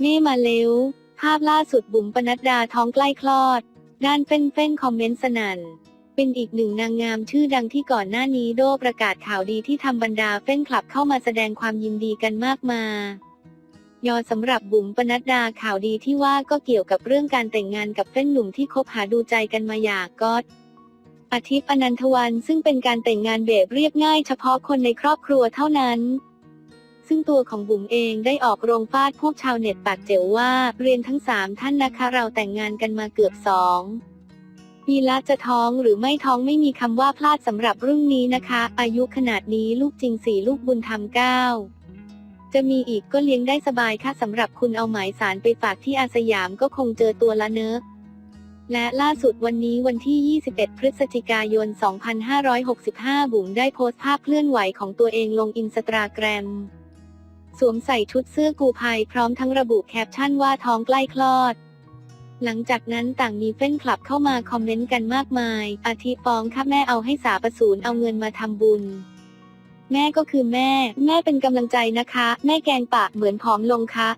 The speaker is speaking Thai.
เม่มาเร็วภาพล่าสุดบุ๋มปนัดดาท้องใกล้คลอด ด้านเฟ้นเฟ้นคอมเมนต์สนั่น เป็นอีกหนึ่งนางงามชื่อดังที่ก่อนหน้านี้โดประกาศข่าวดีที่ทำบรรดาเฟ้นคลับเข้ามาแสดงความยินดีกันมากมายอสำหรับบุ๋มปนัดดาข่าวดีที่ว่าก็เกี่ยวกับเรื่องการแต่งงานกับเฟ้นหนุ่มที่คบหาดูใจกันมาอย่างก็อาทิตย์อนันทวันซึ่งเป็นการแต่งงานแบบเรียบง่ายเฉพาะคนในครอบครัวเท่านั้น ซึ่งตัวของบุ๋มเองได้ออกโรงฟาดพวกชาวเน็ตปากเจ๋วว่า เรียนทั้งสามท่านนะคะเราแต่งงานกันมาเกือบสองปีละจะท้องหรือไม่ท้องไม่มีคำว่าพลาดสำหรับรุ่นนี้นะคะ อายุขนาดนี้ลูกจริงสี่ลูกบุญธรรมเก้าจะมีอีกก็เลี้ยงได้สบายค่ะสำหรับคุณเอาหมายสารไปฝากที่อาสยามก็คงเจอตัวละเนอะและล่าสุดวันนี้วันที่ 21 พฤศจิกายน 2565 บุ๋มได้โพสต์ภาพเคลื่อนไหวของตัวเองลงอินสตาแกรม สวมใส่ชุดเสื้อกูภัยพร้อมทั้งระบุแคปชั่นว่าท้องใกล้คลอด หลังจากนั้นต่างมีเฟ้นคลับเข้ามาคอมเมนต์กันมากมาย อาทิฟองค่ะแม่เอาให้สาประสูนเอาเงินมาทำบุญ แม่ก็คือแม่ แม่เป็นกำลังใจนะคะ แม่แกงปากเหมือนผอมลงคะ